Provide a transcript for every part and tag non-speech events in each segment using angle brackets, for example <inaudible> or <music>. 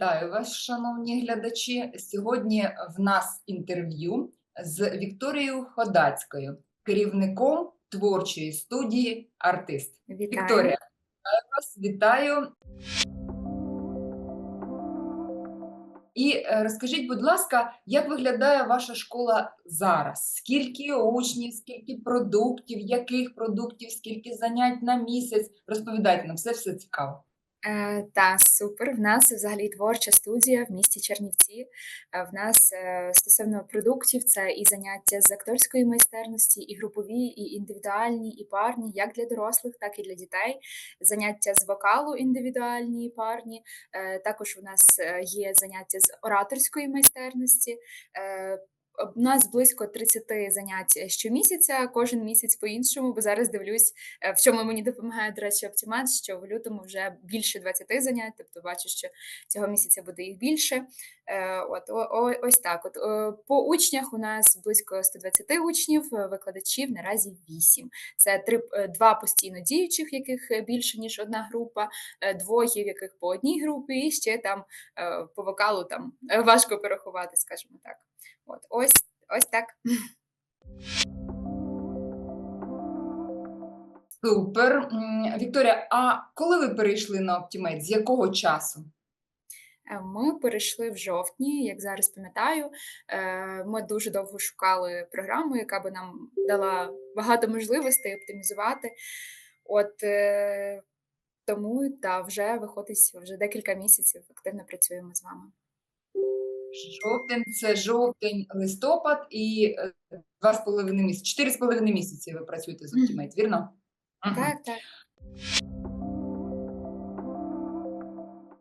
Вітаю вас, шановні глядачі. Сьогодні в нас інтерв'ю з Вікторією Ходацькою, керівником творчої студії Артист. Вітаю. Вікторія, вітаю вас, вітаю. І е, розкажіть, будь ласка, як виглядає ваша школа зараз? Скільки учнів, скільки продуктів, яких продуктів, скільки занять на місяць? Розповідайте нам все, все цікаво. Е, та супер. В нас взагалі творча студія в місті Чернівці. Е, В нас е, стосовно продуктів це і заняття з акторської майстерності, і групові, і індивідуальні, і парні, як для дорослих, так і для дітей. Заняття з вокалу індивідуальні і парні. Е, Також у нас е, є заняття з ораторської майстерності. Е, У нас близько 30 занять щомісяця, кожен місяць по-іншому, бо зараз дивлюсь, е, в чому мені допомагає, до речі, Оптімат, що в лютому вже більше 20 занять, тобто бачу, що цього місяця буде їх більше. Е, От, ось так. От, е, по учнях у нас близько 120 учнів, е, викладачів наразі 8. Це три, е, два постійно діючих, яких е, більше, ніж одна група, е, двоє, яких по одній групі, і ще там е, по вокалу там е, важко порахувати, скажімо так. От, ось, ось так. Супер. Вікторія, а коли ви перейшли на Optimate? З якого часу? Е, Ми перейшли в жовтні, як зараз пам'ятаю. Е, Ми дуже довго шукали програму, яка би нам дала багато можливостей оптимізувати. От е, тому та вже виходить вже декілька місяців активно працюємо з вами. Жовтень це жовтень, листопад і е, два з половиною місяці. Чотири з половиною місяці ви працюєте з. Optimate, вірно? Так, так.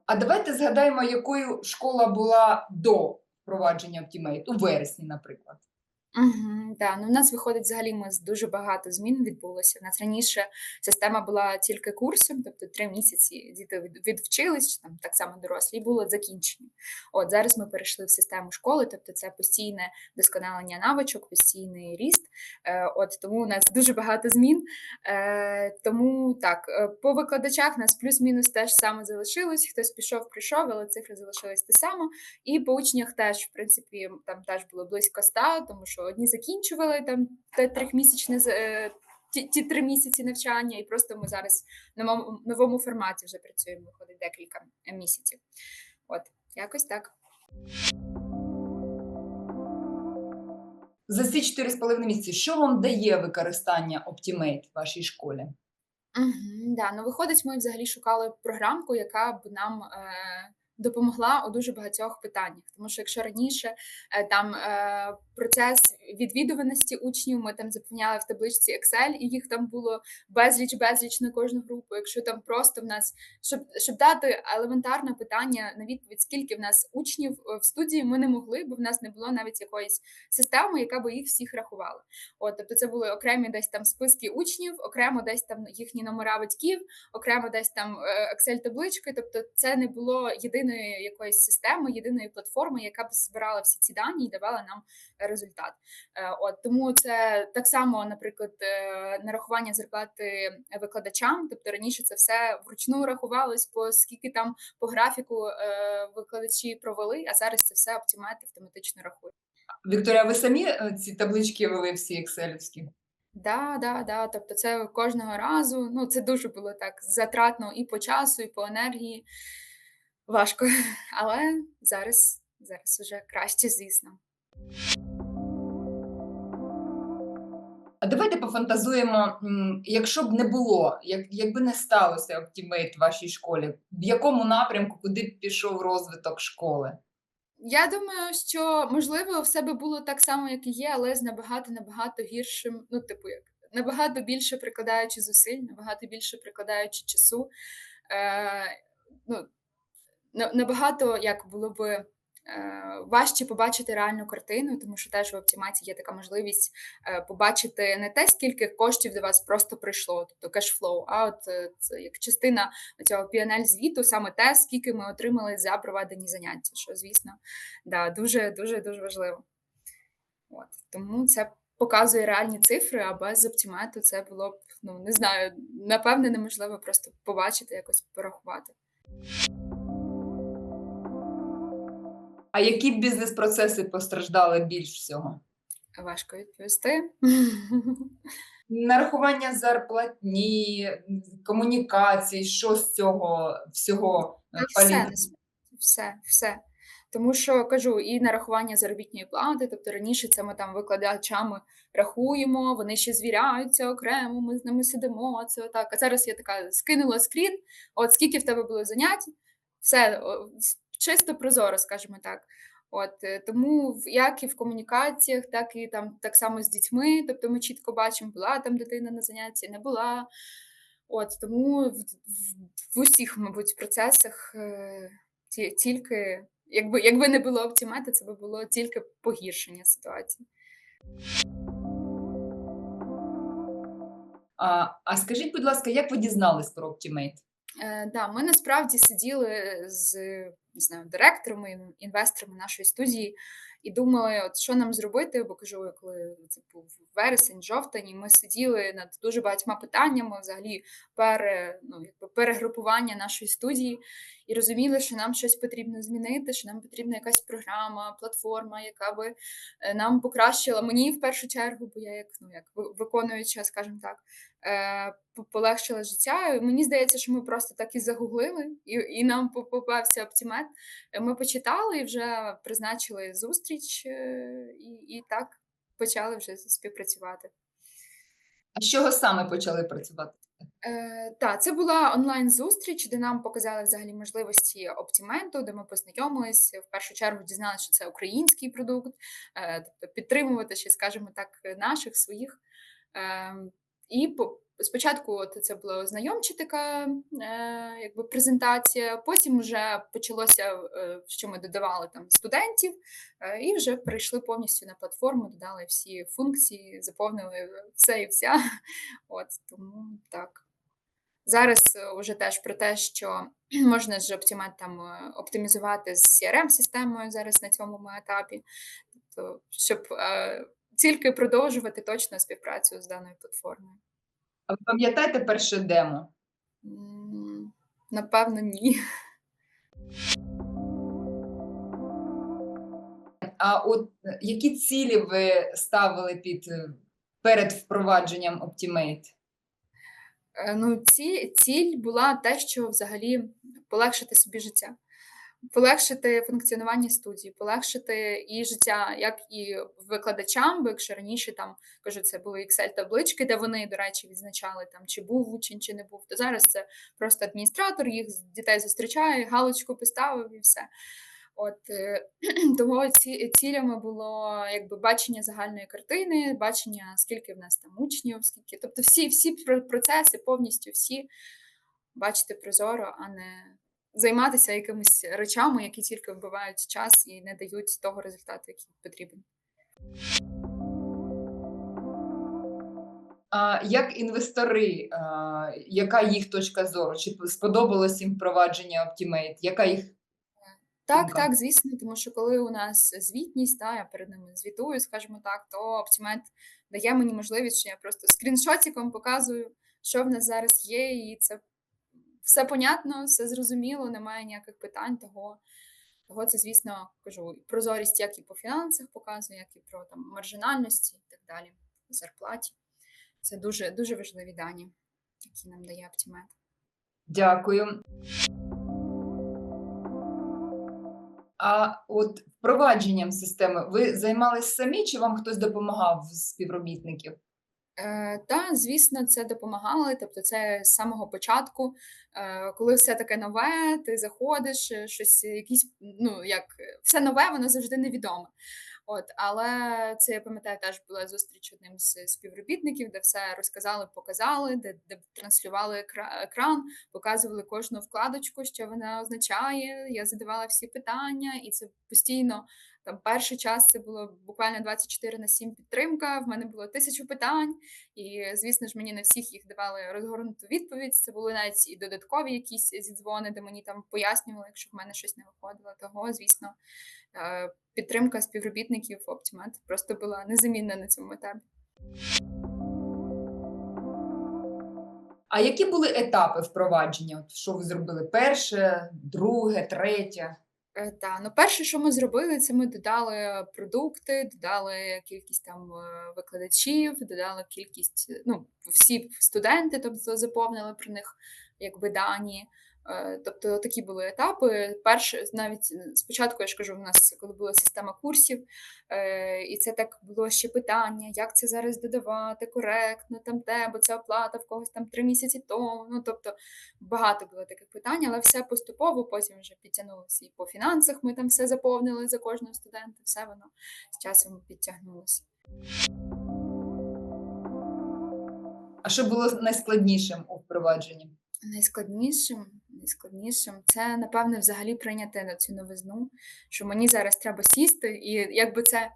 А давайте згадаємо, якою школа була до впровадження Optimate, у вересні, наприклад. Угу, да. ну, в нас виходить взагалі ми з дуже багато змін відбулося. В нас раніше система була тільки курсом, тобто три місяці діти від- відвчились, чи там так само дорослі, і було закінчення. От зараз ми перейшли в систему школи, тобто це постійне досконалення навичок, постійний ріст. Е, от тому у нас дуже багато змін. Е, тому так, е, по викладачах нас плюс-мінус теж саме залишилось. Хтось пішов, прийшов, але цифри залишились те саме. І по учнях теж, в принципі, там теж було близько ста, тому що одні закінчували там те трьохмісячне е, ті, ті три місяці навчання, і просто ми зараз в новому, новому форматі вже працюємо, виходить декілька місяців. От, якось так. За ці чотири з половиною місяці, що вам дає використання Optimate в вашій школі? Угу, да. Ну, виходить, ми взагалі шукали програмку, яка б нам е, допомогла у дуже багатьох питаннях. Тому що якщо раніше е, там е, процес відвідуваності учнів, ми там заповняли в табличці Excel, і їх там було безліч, безліч на кожну групу. Якщо там просто в нас, щоб, щоб дати елементарне питання на відповідь, скільки в нас учнів е, в студії, ми не могли, бо в нас не було навіть якоїсь системи, яка би їх всіх рахувала. От, тобто це були окремі десь там списки учнів, окремо десь там їхні номера батьків, окремо десь там е, Excel-таблички. Тобто, це не було єдиної якоїсь системи, єдиної платформи, яка б збирала всі ці дані і давала нам результат. Е, От тому це так само, наприклад, е, нарахування зарплати викладачам. Тобто раніше це все вручну рахувалось, по скільки там по графіку е, викладачі провели, а зараз це все Optimate автоматично рахує. Вікторія, ви самі е, ці таблички вели всі екселівські? Да, да, да. Тобто це кожного разу. Ну, це дуже було так затратно і по часу, і по енергії. Важко. <laughs> Але зараз, зараз вже краще, звісно. А давайте пофантазуємо, якщо б не було, як, якби не сталося Optimate в вашій школі, в якому напрямку, куди б пішов розвиток школи? Я думаю, що можливо все би було так само, як і є, але з набагато набагато гіршим. Ну, типу, як набагато більше прикладаючи зусиль, набагато більше прикладаючи часу. Е, ну, набагато як було би е, важче побачити реальну картину, тому що теж в оптимації є така можливість е, побачити не те, скільки коштів до вас просто прийшло, тобто кешфлоу, а от е, це як частина цього PNL звіту, саме те, скільки ми отримали за проведені заняття, що звісно, да, дуже дуже дуже важливо. От тому це показує реальні цифри, а без оптимату це було б ну не знаю, напевне, неможливо просто побачити, якось порахувати. А які бізнес-процеси постраждали більш всього? Важко відповісти. Нарахування зарплатні, м, комунікацій, що з цього всього е, все, все, все. Тому що кажу, і нарахування заробітної плати, тобто раніше це ми там викладачами рахуємо, вони ще звіряються окремо, ми з ними сидимо, це отак. А зараз я така скинула скрін, от скільки в тебе було занять, все чисто прозоро, скажімо так. От е, тому як і в комунікаціях, так і там так само з дітьми. Тобто ми чітко бачимо, була там дитина на занятті, не була. От тому в, в, в усіх, мабуть, процесах е, ті, тільки якби, якби не було оптимати, це би було тільки погіршення ситуації. А, а скажіть, будь ласка, як ви дізнались про Optimate? Е, да, ми насправді сиділи з не знаю, директорами, інвесторами нашої студії і думали, от що нам зробити, бо кажу, коли це був вересень, жовтень, і ми сиділи над дуже багатьма питаннями, взагалі пере, ну, якби перегрупування нашої студії, і розуміли, що нам щось потрібно змінити, що нам потрібна якась програма, платформа, яка би е, нам покращила мені в першу чергу, бо я як ну як виконуюча, скажімо так, е, полегшила життя. І Мені здається, що ми просто так і загуглили, і, і нам попався оптимет. Ми почитали і вже призначили зустріч, е, і, і так почали вже співпрацювати. А з чого саме почали працювати? Е, так, це була онлайн-зустріч, де нам показали взагалі можливості оптименту, де ми познайомились. В першу чергу дізналися, що це український продукт, е, тобто підтримувати ще, скажімо так, наших своїх. Е, і спочатку от це була ознайомча така е, якби презентація, потім вже почалося, е, що ми додавали там студентів, е, і вже перейшли повністю на платформу, додали всі функції, заповнили все і вся. <laughs> От тому так. Зараз е, вже теж про те, що <clears throat> можна ж оптимат там е, оптимізувати з CRM-системою зараз на цьому етапі, тобто, щоб е, тільки продовжувати точно співпрацю з даною платформою. А ви пам'ятаєте перше демо? М, Напевно, ні. А от е, які цілі ви ставили під е, перед впровадженням Optimate? Е, Ну, ці, ціль була те, що взагалі полегшити собі життя, полегшити функціонування студії, полегшити і життя, як і викладачам, бо якщо раніше там кажу, це були Excel-таблички, де вони, до речі, відзначали там, чи був учень, чи не був, то зараз це просто адміністратор їх дітей зустрічає, галочку поставив і все. От е, <clears throat> того ці, цілями було якби бачення загальної картини, бачення, скільки в нас там учнів, скільки, тобто всі, всі про- процеси, повністю всі бачити прозоро, а не займатися якимись речами, які тільки вбивають час і не дають того результату, який потрібен. А як інвестори, а, яка їх точка зору? Чи сподобалось їм впровадження Optimate? Яка їх Так, Думка. так, звісно, тому що коли у нас звітність, та, я перед ними звітую, скажімо так, то Optimate дає мені можливість, що я просто скріншотиком показую, що в нас зараз є, і це все понятно, все зрозуміло, немає ніяких питань. Того, того це, звісно, кажу, прозорість як і по фінансах показує, як і про там маржинальності і так далі, по зарплаті. Це дуже, дуже важливі дані, які нам дає Optimate. Дякую. А от впровадженням системи ви займались самі, чи вам хтось допомагав з співробітників? Е, Та, звісно, це допомагало. Тобто, це з самого початку, коли все таке нове, ти заходиш, е, щось, якісь, ну як е, все нове, воно завжди невідоме. От, але це я пам'ятаю, теж була зустріч одним з співробітників, де все розказали, показали, де, де транслювали екра- екран, показували кожну вкладочку, що вона означає. Я задавала всі питання, і це постійно там перший час це було буквально 24 на 7 підтримка. В мене було тисячу питань, і звісно ж мені на всіх їх давали розгорнуту відповідь. Це були навіть і додаткові якісь зідзвони, де мені там пояснювали, якщо в мене щось не виходило. Того, звісно, е, підтримка співробітників Optimat просто була незамінна на цьому етапі. А які були етапи впровадження? От що ви зробили? Перше, друге, третє? Е, та, ну, перше, що ми зробили, це ми додали продукти, додали кількість там е, викладачів, додали кількість, ну, всі студенти, тобто заповнили про них якби дані. Е, Тобто такі були етапи. Перше, навіть е, спочатку я ж кажу, в нас коли була система курсів, е, і це так було ще питання, як це зараз додавати коректно, там те, бо це оплата в когось там три місяці тому. Ну тобто багато було таких питань, але все поступово потім вже підтягнулося і по фінансах. Ми там все заповнили за кожного студента, все воно з часом підтягнулося. А що було найскладнішим у впровадженні? Найскладнішим, найскладнішим це напевне взагалі прийняти на цю новизну, що мені зараз треба сісти і якби це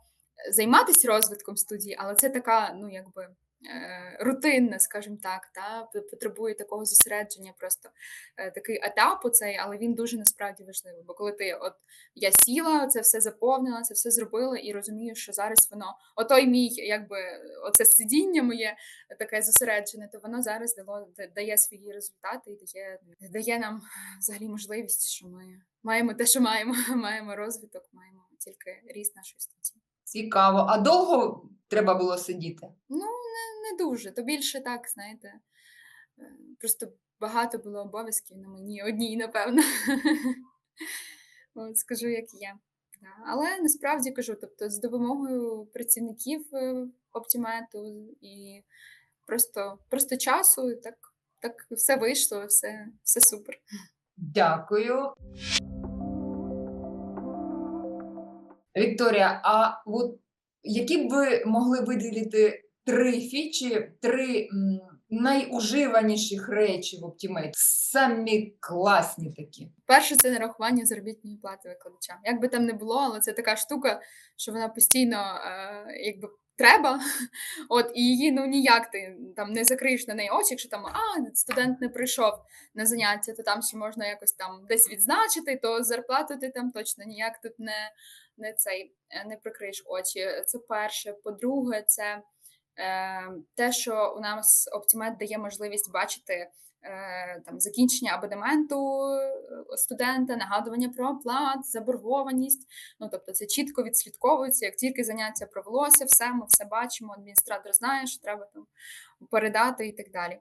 займатися розвитком студії, але це така, ну якби. Е, Рутинна, скажімо так, та потребує такого зосередження, просто е, такий етап оцей, але він дуже насправді важливий. Бо коли ти, от я сіла, це все заповнила, це все зробила, і розумію, що зараз воно, отой мій, якби оце сидіння моє, таке зосереджене, то воно зараз дало да- дає свої результати і дає, дає нам взагалі можливість, що ми маємо те, що маємо, <laughs> маємо розвиток, маємо тільки ріст нашої статті. Цікаво. А довго треба було сидіти? Ну, не, не дуже, то більше так, знаєте. е, Просто багато було обов'язків на мені одній, напевно. <laughs> От, скажу, як є. Але насправді кажу, тобто з допомогою працівників оптимету і просто, просто часу, так, так все вийшло, все, все супер. Дякую. Вікторія, а от які б ви могли виділити три фічі, три м, найуживаніших речі в Optimate? Самі класні такі. Перше, це нарахування заробітної плати викладачам. Як би там не було, але це така штука, що вона постійно е, якби треба. <laughs> От і її ну ніяк ти там не закриєш на неї очі, якщо там а студент не прийшов на заняття, то там ще можна якось там десь відзначити, то зарплату ти там точно ніяк тут не, не цей е, не прикриєш очі. Це перше. По-друге, це е, те, що у нас Optimet дає можливість бачити е, там закінчення абонементу е, студента, нагадування про оплат, заборгованість. Ну тобто це чітко відслідковується. Як тільки заняття провелося, все ми все бачимо. Адміністратор знає, що треба там передати і так далі.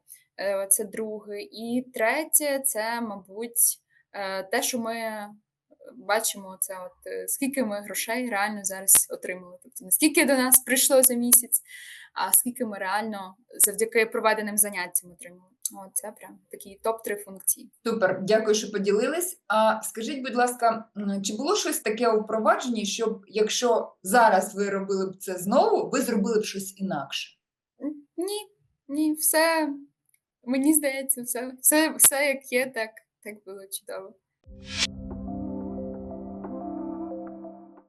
Це друге. І третє, це, мабуть, те, що ми бачимо, це от е, скільки ми грошей реально зараз отримали. Тобто, наскільки до нас прийшло за місяць, а скільки ми реально завдяки проведеним заняттям отримали. О, це прям такі топ-3 функції. Супер, дякую, що поділились. А скажіть, будь ласка, чи було щось таке у впровадженні, щоб якщо зараз ви робили б це знову, ви зробили б щось інакше? Ні, ні, все мені здається, все, все, все як є, так, так було чудово.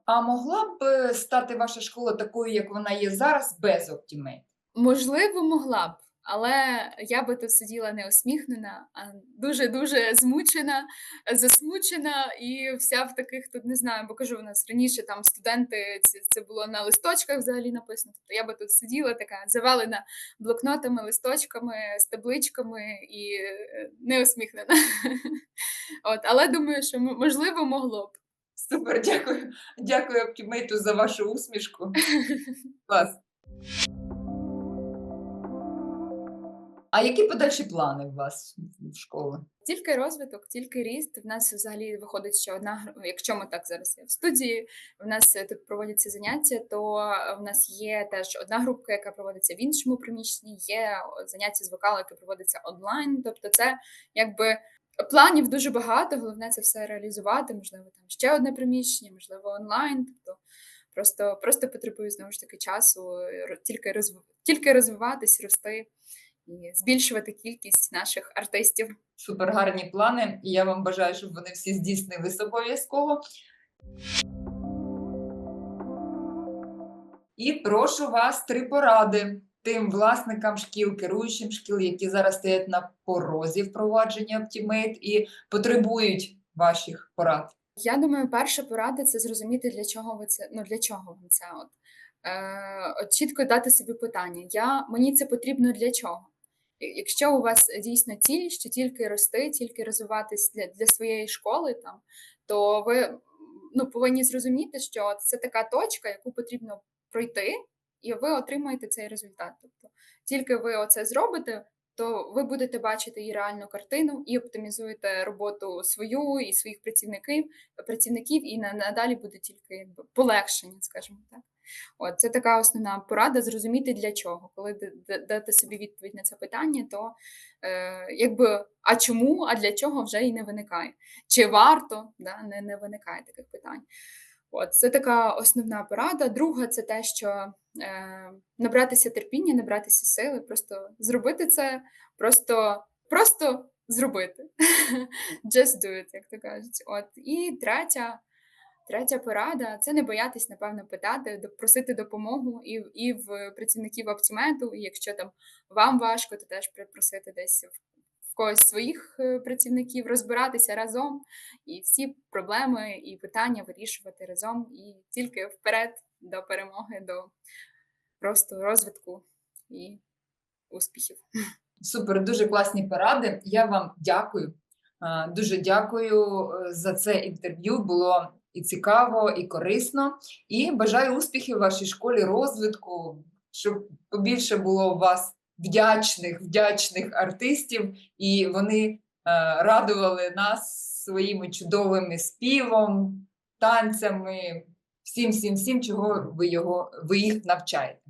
А могла б е, стати ваша школа такою, як вона є зараз, без Optimate? Можливо, могла б, але я би тут сиділа не усміхнена, а дуже дуже змучена, засмучена, і вся в таких тут не знаю, бо кажу, у нас раніше там студенти це, це було на листочках взагалі написано. Тобто я би тут сиділа така завалена блокнотами, листочками, з табличками і е, не усміхнена. <laughs> От, але думаю, що можливо могло б. Супер, дякую. Дякую Optimate за вашу усмішку. <laughs> Клас. А які подальші плани у вас в школи? Тільки розвиток, тільки ріст. В нас взагалі виходить ще одна якщо ми так зараз в студії, в нас е, тут проводяться заняття, то е, в нас є теж одна групка, яка проводиться в іншому приміщенні, є заняття з вокалу, яке проводиться онлайн. Тобто, це якби планів дуже багато. Головне це все реалізувати. Можливо, там ще одне приміщення, можливо, онлайн. Тобто просто, просто потребує знову ж таки часу, тільки розв... тільки розвиватись, рости і збільшувати кількість наших артистів. Супер гарні плани, і я вам бажаю, щоб вони всі здійснились обов'язково. І прошу вас три поради тим власникам шкіл, керуючим шкіл, які зараз стоять на порозі впровадження Optimate і потребують ваших порад. Я думаю, перша порада це зрозуміти, для чого ви це. Ну для чого вам це от. Е, от чітко дати собі питання. Я, мені це потрібно для чого? Якщо у вас дійсно ціль, що тільки рости, тільки розвиватись для, для своєї школи, там, то ви ну, повинні зрозуміти, що це така точка, яку потрібно пройти, і ви отримаєте цей результат. Тобто, тільки ви оце зробите, то ви будете бачити і реальну картину, і оптимізуєте роботу свою і своїх працівників, працівників, і на- надалі буде тільки полегшення, скажімо так. От це така основна порада зрозуміти для чого. Коли дати собі відповідь на це питання, то е, якби а чому, а для чого вже і не виникає. Чи варто, да, не, не виникає таких питань. От, це така основна порада. Друга це те, що е, набратися терпіння, набратися сили, просто зробити це, просто, просто зробити. <laughs> Just do it, як то кажуть. От. І третя, третя порада це не боятись, напевно, питати, просити допомогу і, і в працівників оптименту, і якщо там вам важко, то теж просити десь в, когось своїх е, працівників розбиратися разом і всі проблеми і питання вирішувати разом, і тільки вперед до перемоги, до просто розвитку і успіхів. Супер, дуже класні поради. Я вам дякую. Дуже дякую е, за це інтерв'ю. Було і цікаво, і корисно. І бажаю успіхів вашій школі, розвитку, щоб побільше було у вас вдячних, вдячних артистів, і вони е, радували нас своїми чудовими співом, танцями, всім, всім, всім, чого ви його ви їх навчаєте.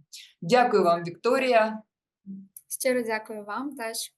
Дякую вам, Вікторія. Щиро дякую вам теж.